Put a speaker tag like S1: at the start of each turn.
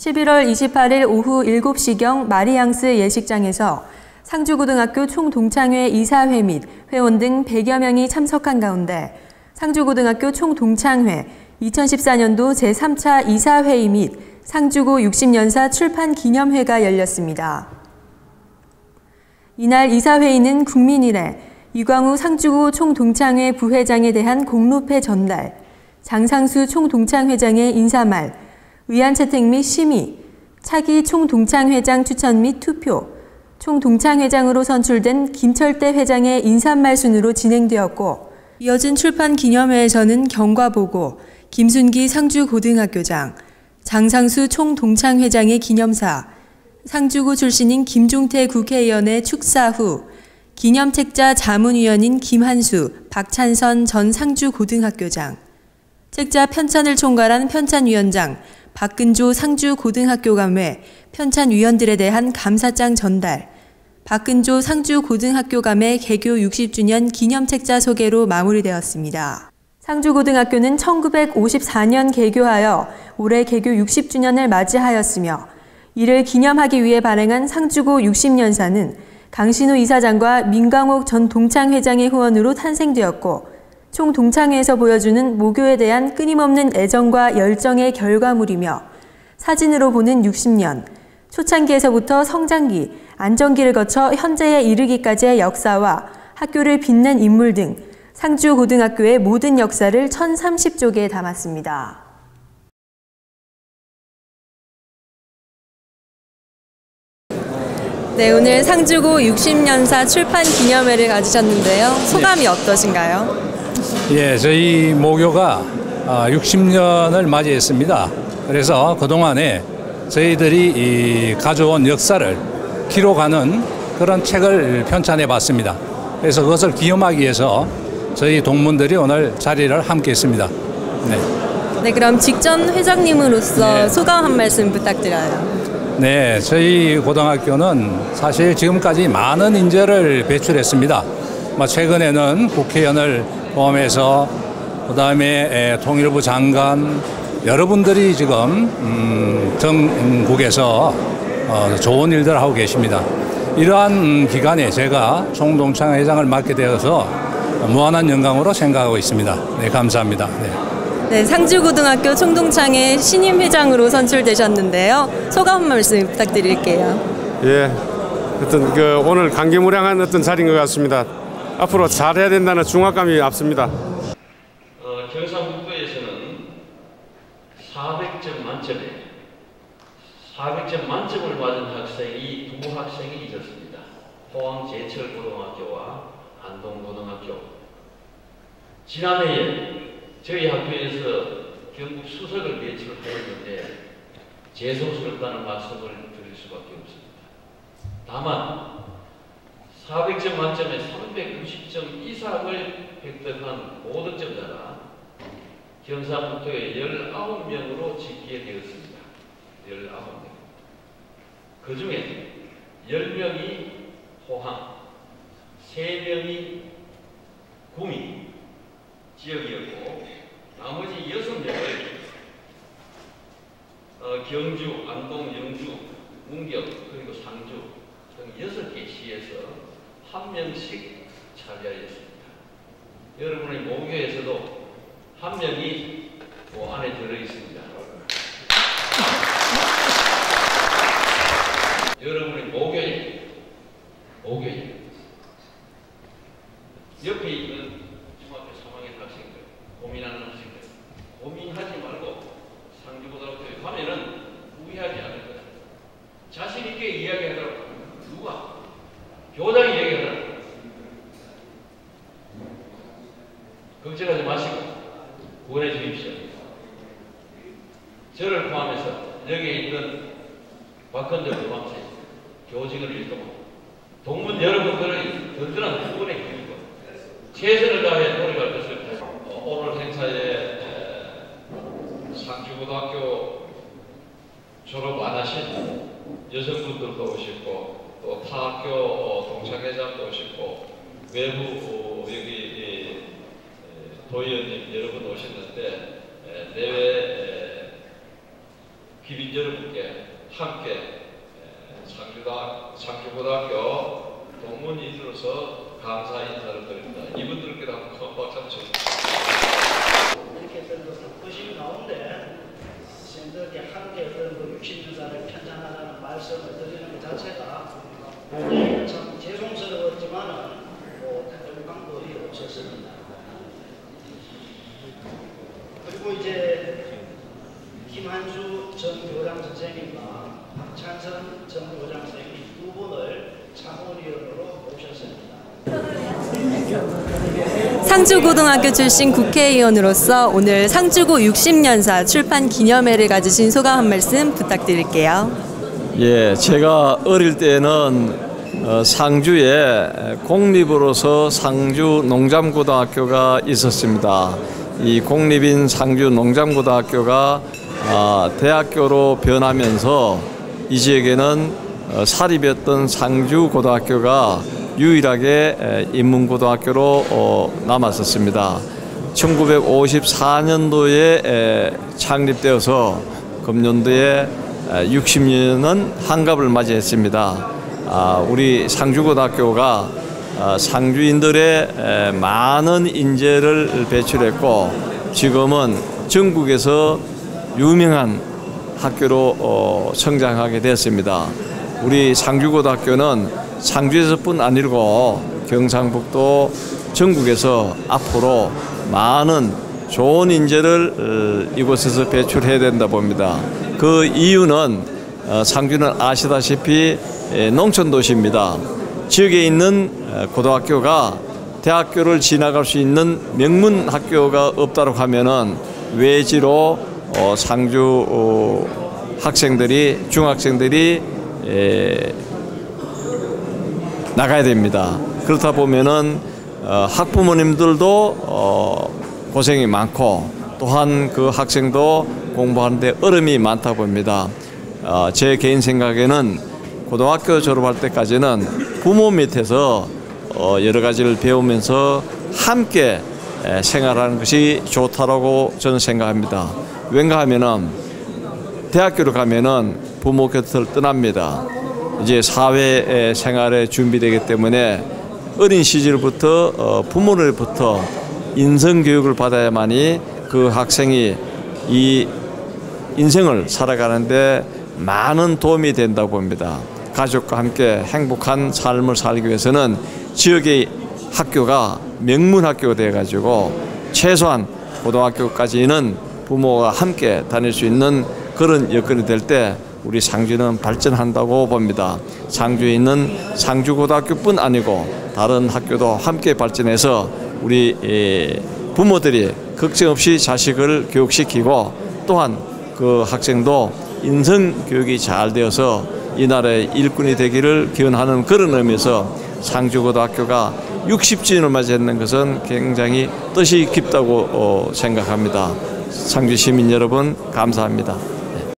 S1: 11월 28일 오후 7시경 마리앙스 예식장에서 상주고등학교 총동창회 이사회 및 회원 등 100여 명이 참석한 가운데 상주고등학교 총동창회 2014년도 제3차 이사회의 및 상주고 60년사 출판 기념회가 열렸습니다. 이날 이사회의는 국민일에 이광우 상주고 총동창회 부회장에 대한 공로패 전달, 장상수 총동창회장의 인사말, 의안 채택 및 심의, 차기 총동창회장 추천 및 투표, 총동창회장으로 선출된 김철대 회장의 인사말 순으로 진행되었고 이어진 출판 기념회에서는 경과보고, 김순기 상주고등학교장, 장상수 총동창회장의 기념사, 상주고 출신인 김종태 국회의원의 축사 후 기념책자 자문위원인 김한수, 박찬선 전 상주고등학교장, 책자 편찬을 총괄한 편찬위원장 박근조 상주고등학교감 외 편찬위원들에 대한 감사장 전달, 박근조 상주고등학교감의 개교 60주년 기념책자 소개로 마무리되었습니다. 상주고등학교는 1954년 개교하여 올해 개교 60주년을 맞이하였으며 이를 기념하기 위해 발행한 상주고 60년사는 강신우 이사장과 민광옥 전 동창회장의 후원으로 탄생되었고 총 동창회에서 보여주는 모교에 대한 끊임없는 애정과 열정의 결과물이며 사진으로 보는 60년, 초창기에서부터 성장기, 안정기를 거쳐 현재에 이르기까지의 역사와 학교를 빛낸 인물 등 상주 고등학교의 모든 역사를 1030쪽에 담았습니다. 네, 오늘 상주고 60년사 출판 기념회를 가지셨는데요. 소감이 어떠신가요?
S2: 예, 저희 모교가 60년을 맞이했습니다. 그래서 그동안에 저희들이 가져온 역사를 기록하는 그런 책을 편찬해 봤습니다. 그래서 그것을 기념하기 위해서 저희 동문들이 오늘 자리를 함께 했습니다.
S1: 네. 네, 그럼 직전 회장님으로서 네. 소감 한 말씀 부탁드려요.
S2: 네, 저희 고등학교는 사실 지금까지 많은 인재를 배출했습니다. 뭐 최근에는 국회의원을 포함해서 그 다음에 통일부 장관 여러분들이 지금 음, 전국에서 어, 좋은 일들 하고 계십니다. 이러한 기간에 제가 총동창 회장을 맡게 되어서 무한한 영광으로 생각하고 있습니다. 네, 감사합니다. 네.
S1: 네, 상주고등학교 총동창회 신임 회장으로 선출되셨는데요. 소감 한 말씀 부탁드릴게요.
S3: 예, 어떤 그 오늘 감개무량한 어떤 자리인 것 같습니다. 앞으로 잘해야 된다는 중압감이 앞섭니다.
S4: 어, 경상북도에서는 400점 만점에 400점 만점을 받은 학생이 두 학생이 있었습니다. 포항제철고등학교와 안동고등학교. 지난해에 저희 학교에서 경북 수석을 배출하였는데 죄송스럽다는 말씀을 드릴 수밖에 없습니다. 다만 400점 만점에 390점 이상을 획득한 고득점자가 경상북도에 19명으로 집계 되었습니다. 19명. 그 중에 10명이 포항, 3명이 구미, 지역이었고 나머지 여섯 명을 어, 경주, 안동, 영주, 문경 그리고 상주 등 여섯 개 시에서 한 명씩 차지하였습니다. 여러분의 모교에서도 한 명이 그 안에 들어 있습니다. 여러분의 모교에 모교에 옆에 있는 고민하는 학생들 고민하지 말고 상주고등학교에 가면은 후회하지 않을 거다. 자신 있게 이야기하더라고. 누가? 교장이 얘기하더라고. 걱정하지 마시고 구원해 주십시오. 저를 포함해서 여기에 있는 박건들 도망세 교직을 일동하고 동문 여러분들의 든든한 후원에 힘입고 최선을 다해 노력할 것을 오늘 행사에 상주고등학교 졸업 안 하신 여성분들도 오시고 또 타 학교 어, 동창회장도 오시고 외부 어, 여기 도의원님 여러분 오셨는데 내외 귀빈 여러분께 함께 에, 상주다 상주고등학교 동문인으로서 감사 인사를 드립니다. 이분들께도 한번 큰 박수 한번 쳐주세요.
S5: 이렇게 어떤 것을 보신 가운데 선생님들께 함께 어떤 그 60년사를 편찬하자는 말씀을 드리는 것 자체가 참 죄송스러웠지만은 뭐 다른 방법이 없었습니다. 그리고 이제 김한수 전 교장 선생님과 박찬선 전 선생님 두 분을 참모위원으로 모셨습니다.
S1: 상주고등학교 출신 국회의원으로서 오늘 상주고 60년사 출판 기념회를 가지신 소감 한 말씀 부탁드릴게요.
S6: 예, 제가 어릴 때는 어, 상주에 공립으로서 상주 농잠고등학교가 있었습니다. 이 공립인 상주 농잠고등학교가 아, 대학교로 변하면서 이 지역에는 어, 사립이었던 상주 고등학교가 유일하게 에, 인문고등학교로 어, 남았었습니다. 1954년도에 창립되어서 금년도에 60년은 한갑을 맞이했습니다. 아, 우리 상주고등학교가 아, 상주인들의 에, 많은 인재를 배출했고 지금은 전국에서 유명한 학교로 어, 성장하게 됐습니다. 우리 상주고등학교는 상주에서뿐 아니고 경상북도 전국에서 앞으로 많은 좋은 인재를 어, 이곳에서 배출해야 된다 봅니다. 그 이유는 어, 상주는 아시다시피 에, 농촌 도시입니다. 지역에 있는 어, 고등학교가 대학교를 지나갈 수 있는 명문 학교가 없다고 하면은 외지로 어, 상주 어, 학생들이 중학생들이 에, 나가야 됩니다. 그렇다 보면은 어, 학부모님들도 어, 고생이 많고 또한 그 학생도 공부하는데 어려움이 많다 봅니다. 어, 제 개인 생각에는 고등학교 졸업할 때까지는 부모 밑에서 어, 여러 가지를 배우면서 함께 에, 생활하는 것이 좋다라고 저는 생각합니다. 왠가 하면은 대학교를 가면은 부모 곁을 떠납니다. 이제 사회 생활에 준비되기 때문에 어린 시절부터 어, 부모로부터 인성 교육을 받아야만이 그 학생이 이 인생을 살아가는데 많은 도움이 된다고 봅니다. 가족과 함께 행복한 삶을 살기 위해서는 지역의 학교가 명문 학교가 되어 가지고 최소한 고등학교까지는 부모가 함께 다닐 수 있는 그런 여건이 될 때 우리 상주는 발전한다고 봅니다. 상주에 있는 상주고등학교뿐 아니고 다른 학교도 함께 발전해서 우리 에, 부모들이 걱정 없이 자식을 교육시키고 또한 그 학생도 인성 교육이 잘 되어서 이 나라의 일꾼이 되기를 기원하는 그런 의미에서 상주고등학교가 60주년을 맞이했는 것은 굉장히 뜻이 깊다고 어, 생각합니다. 상주 시민 여러분 감사합니다.